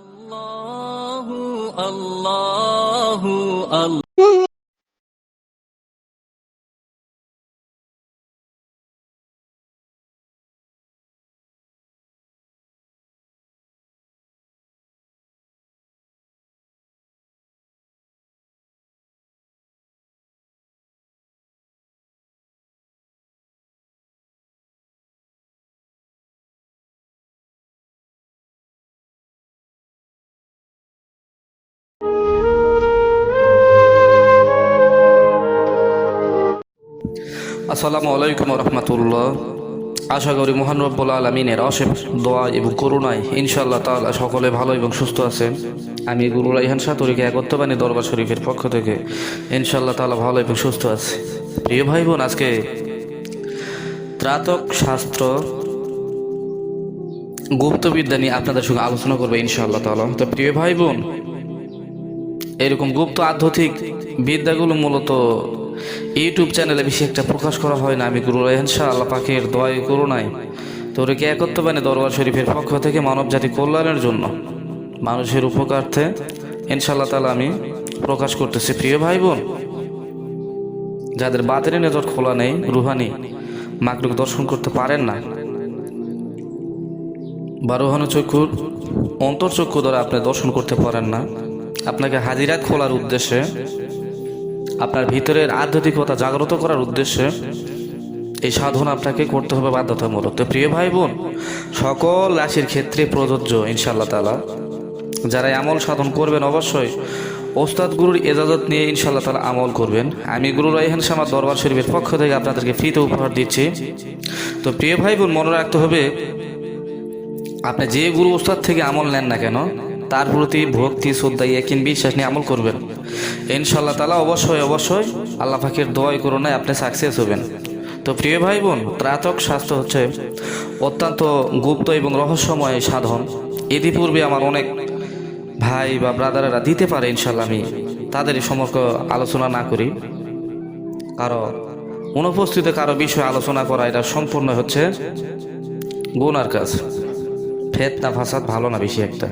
الله الله الله. আসসালামু আলাইকুম রহমতুল্লাহ। আশা করি মহান রব্বুল আলমিনের অসীম দোয়া এবং করুণায় ইনশাআল্লাহ তাআলা সকলে ভালো এবং সুস্থ আছেন। আমি গুরু রাইহান সাতুরিকে একত্রবাণী দরবার শরীফের পক্ষ থেকে ইনশাআল্লাহ তাআলা ভালো এবং সুস্থ আছে। প্রিয় ভাই বোন আজকে ত্রাতক শাস্ত্র গুপ্তবিদ্যা নিয়ে আপনাদের সঙ্গে আলোচনা করবে ইনশাআল্লাহ তাআলা। তো প্রিয় ভাই বোন এরকম গুপ্ত আধ্যাত্মিক বিদ্যাগুলো মূলত ইউটিউব চ্যানেলে বেশি একটা প্রকাশ করা হয় না, আমি গুরু রেহান শাহ আল্লাহ পাকের দোয়াই নাই। তো ওরকে একত্রবাণী দরবার শরীফের পক্ষ থেকে মানব জাতি কল্যাণের জন্য? মানুষের উপকার্থে, ইনশাআল্লাহ তালা আমি প্রকাশ করতেছি। প্রিয় ভাই বোন যাদের বাতের নজর খোলা নেই, রুহানি মাকলুক দর্শন করতে পারেন না। বারোহানো চক্ষুর অন্তর্চক্ষু দ্বারা আপনি দর্শন করতে পারেন না। আপনাকে হাজিরাত খোলার উদ্দেশ্যে আপনার ভিতরের আধ্যাত্মিকতা জাগ্রত করার উদ্দেশ্যে এই সাধনা আপনাকে করতে হবে বাধ্যতামূলক। তো প্রিয় ভাই বোন সকল রাশির ক্ষেত্রে প্রযোজ্য ইনশাল্লাহ তালা যারা আমল সাধন করবেন অবশ্যই ওস্তাদ গুরুর এজাজত নিয়ে ইনশাল্লাহ তালা আমল করবেন। আমি গুরু রাইহান শামার দরবার শরীফের পক্ষ থেকে আপনাদেরকে ফ্রিতে উপহার দিচ্ছি। তো প্রিয় ভাই বোন মনে রাখতে হবে, আপনি যে গুরু ওস্তাদ থেকে আমল নেন না কেন তার প্রতি ভক্তি, শ্রদ্ধা একিন বিশ্বাস নিয়ে আমল করবেন। ইনশাল্লাহ তালা অবশ্যই অবশ্যই আল্লাহ পাখির দোয়াই করোনায় আপনি সাকসেস হবেন। তো প্রিয় ভাই বোন ত্রাতক স্বাস্থ্য হচ্ছে অত্যন্ত গুপ্ত এবং রহস্যময় সাধন। ইতিপূর্বে আমার অনেক ভাই বা ব্রাদারেরা দিতে পারে ইনশাল্লাহ আমি তাদের সম্পর্কে আলোচনা না করি। কারও অনুপস্থিত কারও বিষয়ে আলোচনা করা এটা সম্পূর্ণ হচ্ছে গুনার কাজ। ফেতনা ফাসাদ ভালো না বেশি একটা।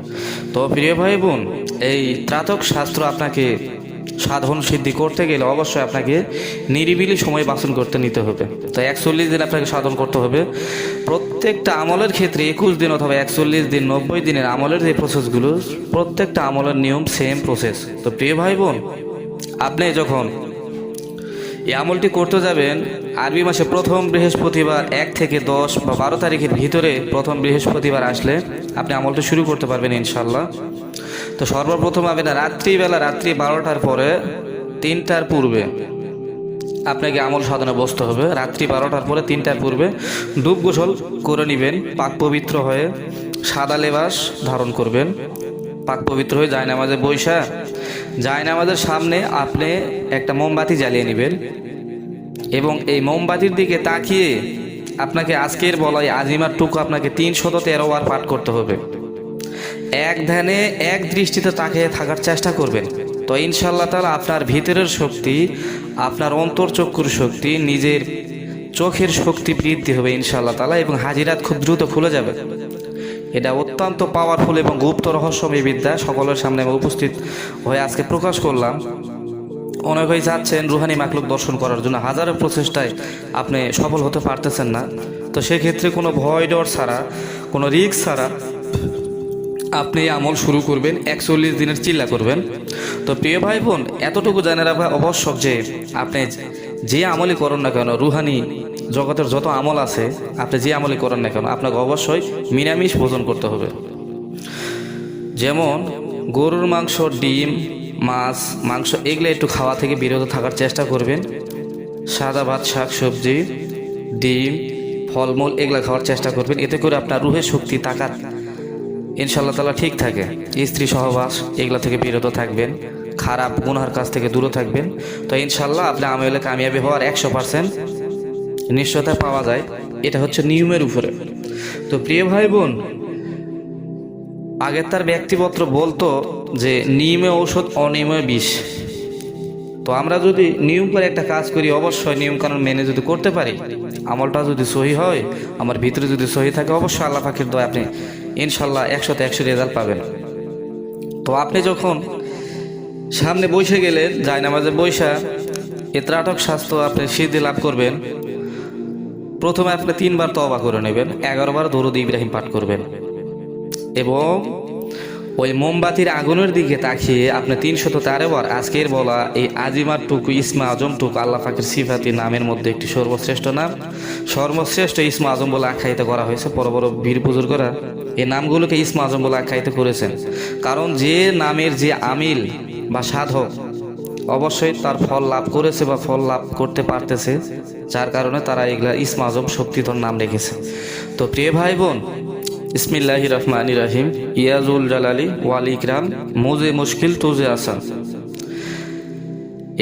তো প্রিয় ভাই বোন, এই ত্রাতক শাস্ত্র আপনাকে সাধন সিদ্ধি করতে গেলে অবশ্যই আপনাকে নিরিবিলি সময় বাসন করতে নিতে হবে। তো একচল্লিশ দিন আপনাকে সাধন করতে হবে। প্রত্যেকটা আমলের ক্ষেত্রে একুশ দিন অথবা একচল্লিশ দিন, নব্বই দিনের আমলের যে প্রসেসগুলো প্রত্যেকটা আমলের নিয়ম সেম প্রসেস তো প্রিয় ভাই বোন, আপনি যখন এই আমলটি করতে যাবেন আরবি মাসে প্রথম বৃহস্পতিবার এক থেকে দশ বা বারো তারিখের ভিতরে প্রথম বৃহস্পতিবার আসলে আপনি আমলটি শুরু করতে পারবেন ইনশাল্লাহ তো সর্বপ্রথম আপনি রাত্রিবেলা রাত্রি বারোটার পরে তিনটার পূর্বে আপনাকে আমল সাধনে বসতে হবে। রাত্রি বারোটার পরে তিনটার পূর্বে ডুব গোসল করে নেবেন, পাক পবিত্র হয়ে সাদা লেবাস ধারণ করবেন, পাক পবিত্র হয়ে যায় না নামাজে বৈশা যায় নামাজের সামনে, আপনি একটা মোমবাতি জ্বালিয়ে নেবেন। এবং এই মোমবাতির দিকে তাকিয়ে আপনাকে আজকের বলাই আজিমার টুকু আপনাকে তিনশত তেরো বার পাঠ করতে হবে। এক ধ্যানে, এক দৃষ্টিতে তাকিয়ে থাকার চেষ্টা করবেন। তো ইনশাল্লাহ তালা আপনার ভিতরের শক্তি, আপনার অন্তর্চক্ষুর শক্তি, নিজের চোখের শক্তি বৃদ্ধি হবে ইনশাল্লাহ তালা এবং হাজিরাত খুব দ্রুত খুলে যাবে। এটা অত্যন্ত পাওয়ারফুল এবং গুপ্ত রহস্যময় বিদ্যা সকলের সামনে আমি উপস্থিত হয়ে আজকে প্রকাশ করলাম। অনেকেই চাচ্ছেন রুহানি মাকলুক দর্শন করার জন্য। হাজারো প্রচেষ্টায় আপনি সফল হতে পারতেছেন না। তো সেক্ষেত্রে কোনো ভয় ডর ছাড়া, কোনো রিস্ক ছাড়া আপনি আমল শুরু করবেন, একচল্লিশ দিনের চিল্লা করবেন। তো প্রিয় ভাই বোন, এতটুকু জানে রাখা আবশ্যক যে, আপনি যে আমলই করেন না কেন, রুহানি জগতের যত আমল আছে, আপনি যে আমলই করেন না কেন, আপনাকে অবশ্যই নিরামিষ ভোজন করতে হবে। যেমন গরুর মাংস, ডিম, মাছ, মাংস এগুলো একটু খাওয়া থেকে বিরত থাকার চেষ্টা করবেন। সাদা ভাত, শাক সবজি, ডিম, ফলমূল এগুলো খাওয়ার চেষ্টা করবেন। এতে করে আপনার রুহের শক্তি, তাকাত ইনশাল্লাহ তালা ঠিক থাকে। স্ত্রী সহবাস এগুলো থেকে বিরত থাকবেন। খারাপ গুনহার কাছ থেকে দূরে থাকবেন। তো ইনশাল্লাহ আপনি আমলে কামিয়াবি হওয়ার একশো পার্সেন্ট নিশ্চয়তা পাওয়া যায়, এটা হচ্ছে নিয়মের উপরে। তো প্রিয় ভাই বোন আগে তার ব্যক্তিপত্র বলতো যে নিয়মে ঔষধ, অনিয়মে বিষ। তো আমরা যদি নিয়ম করে একটা কাজ করি, অবশ্যই নিয়ম কানুন মেনে যদি করতে পারি, আমলটা যদি সহি হয়, আমার ভিতরে যদি সহি থাকে, অবশ্যই আল্লাহ পাখির দয় আপনি ইনশাল্লাহ একশোতে একশো রেজাল্ট পাবেন। তো আপনি যখন সামনে বসে গেলেন যায় নামাজে বৈশা এ ত্রাটক স্বাস্থ্য আপনি সিদ্ধি লাভ করবেন প্রথমে আপনি তিনবার তবা করে নেবেন এগারো বার দরুদ ইব্রাহিম পাঠ করবেন। এবং ওই মোমবাতির আগুনের দিকে তাকিয়ে আপনি তিনশত তেরো বার আজকের বলা এই আজিমার টুকু ইসমা আজম টুকু আল্লাহ ফাকির সিফাতি নামের মধ্যে একটি সর্বশ্রেষ্ঠ নাম। সর্বশ্রেষ্ঠ ইসমা আজম বলে আখ্যায়িত করা হয়েছে, বড় বড় বীর বুজুর্গরা এই নামগুলোকে ইসমা আজম বলে আখ্যায়িত করেছেন। কারণ যে নামের যে আমিল বা সাধক অবশ্যই তার ফল লাভ করেছে বা ফল লাভ করতে পারতেছে, যার কারণে তারা এগুলা ইসমা আজম শক্তিধর নাম রেখেছে। তো প্রিয় ভাই বোন ইসমিল্লাহ রহমান রাহিম, ইয়াজুল জালালি ওয়াল ইকরাম, মুজে মুশকিল, তুজে আসান।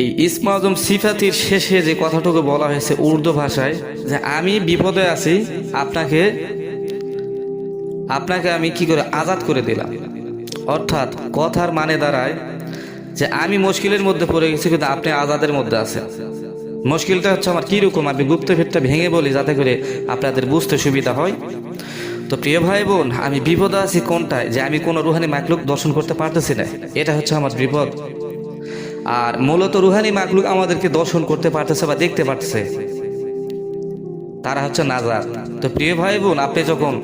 এই ইসমা আজম সিফাতির শেষে যে কথাটুকু বলা হয়েছে উর্দু ভাষায়, যে আমি বিপদে আছি, আপনাকে আপনাকে আমি কি করে আজাদ করে দিলাম? অর্থাৎ কথার মানে দাঁড়ায় যে আমি মুশকিলের মধ্যে পড়ে গেছি, কিন্তু আপনি আজাদের মধ্যে আছেন। মুশকিলটা হচ্ছে আমার কীরকম? আমি গুপ্ত ভেদটা ভেঙে বলি, যাতে করে আপনাদের বুঝতে সুবিধা হয়। তো প্রিয় ভাই বোন, আমি বিপদে আছি কোনটায়? যে আমি কোনো রুহানি মাকলুক দর্শন করতে পারতেছি না। এটা হচ্ছে আমার বিপদ। আর মূলত রুহানি মাকলুক আমাদেরকে দর্শন করতে পারতেছে বা দেখতে পারতেছে। তারা হচ্ছে নাজার তো প্রিয় ভাই বোন, আপনি যখন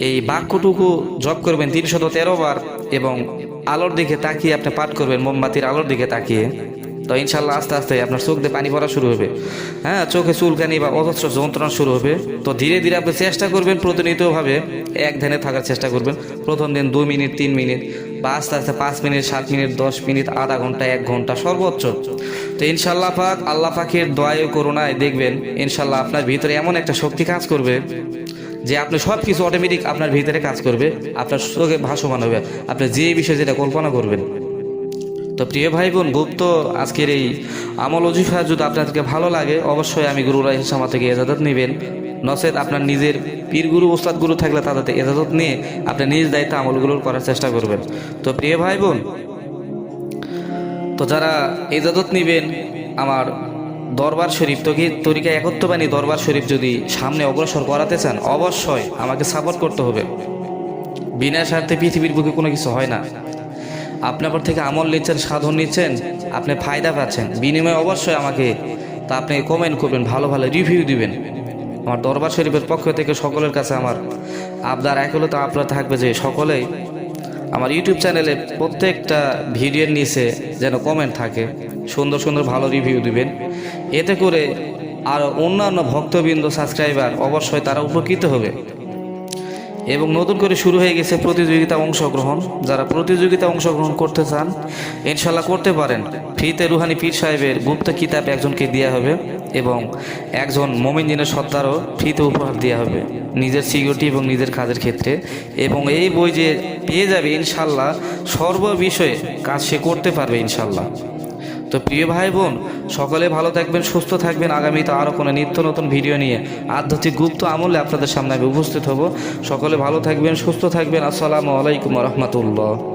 এই বাক্যটুকু জপ করবেন তিনশত তেরো বার এবং আলোর দিকে তাকিয়ে আপনি পাঠ করবেন, মোমবাতির আলোর দিকে তাকিয়ে। তো ইনশাল্লাহ আস্তে আস্তে আপনার চোখ দিয়ে পানি পড়া শুরু হবে। হ্যাঁ চোখে চুলকানি বা অজস্র যন্ত্রণা শুরু হবে। তো ধীরে ধীরে আপনি চেষ্টা করবেন প্রতিনিয়তভাবে, এক ধ্যানে থাকার চেষ্টা করবেন। প্রথম দিন দুই মিনিট, তিন মিনিট। বা আস্তে পাঁচ মিনিট, সাত মিনিট, দশ মিনিট, আধা ঘণ্টা, এক ঘণ্টা, সর্বোচ্চ। তো ইনশাল্লাহ পাক, আল্লাহ পাকের দোয়ায় করোনায় দেখবেন ইনশাল্লাহ আপনার ভিতরে এমন একটা শক্তি কাজ করবে যে আপনি সব কিছু অটোমেটিক আপনার ভিতরে কাজ করবে, আপনার চোখে ভাসমান হবে, আপনি যে বিষয়ে যেটা কল্পনা করবেন। তো প্রিয় ভাই বোন গুপ্ত আজকের এই আমল অজিফা যদি আপনাদেরকে ভালো লাগে, অবশ্যই আমি গুরু রাই সামা থেকে এজাজত নেবেন। নচেত আপনার নিজের পীর গুরু ওস্তাদ গুরু থাকলে তাদের এজাজত নিয়ে আপনি নিজ দায়িত্ব আমলগুলোর করার চেষ্টা করবেন। তো প্রিয় ভাই বোন, তো যারা এজাজত নেবেন, আমার দরবার শরীফ, তো কি তরিকা একত্রবাণী দরবার শরীফ যদি সামনে অগ্রসর করাতে চান, অবশ্যই আমাকে সাপোর্ট করতে হবে। বিনা স্বার্থে পৃথিবীর বুকে কোনো কিছু হয় না। আপনি আপনার থেকে আমল নিচ্ছেন, সাধন নিচ্ছেন, আপনি ফায়দা পাচ্ছেন। বিনিময়ে অবশ্যই আমাকে তা আপনি কমেন্ট করবেন, ভালো ভালো রিভিউ দিবেন। আমার দরবার শরীফের পক্ষ থেকে সকলের কাছে আমার আপনার একলতা আপনার থাকবে যে সকলেই আমার ইউটিউব চ্যানেলে প্রত্যেকটা ভিডিওর নিচে যেন কমেন্ট থাকে, সুন্দর সুন্দর ভালো রিভিউ দিবেন। এতে করে আর অন্যান্য ভক্তবৃন্দ সাবস্ক্রাইবার অবশ্যই তারা উপকৃত হবে। এবং নতুন করে শুরু হয়ে গেছে প্রতিযোগিতা অংশগ্রহণ। যারা প্রতিযোগিতা অংশগ্রহণ করতে চান ইনশাল্লাহ করতে পারেন। ফ্রিতে রুহানি পীর সাহেবের গুপ্ত কিতাব একজনকে দেওয়া হবে এবং একজন মোমিনজিনের সত্তারও ফ্রিতে উপহার দেওয়া হবে নিজের সিকিউরিটি এবং নিজের কাজের ক্ষেত্রে। এবং এই বই যে পেয়ে যাবে ইনশাল্লাহ সর্ব বিষয়ে কাজ সে করতে পারবে ইনশাল্লাহ তো প্রিয় ভাই বোন, সকলে ভালো থাকবেন, সুস্থ থাকবেন। আগামীতে আরও কোনো নিত্য নতুন ভিডিও নিয়ে আধ্যাত্মিক গুপ্ত আমলে আপনাদের সামনে আমি উপস্থিত হব। সকলে ভালো থাকবেন, সুস্থ থাকবেন। আসসালামু আলাইকুম রহমতুল্লাহ।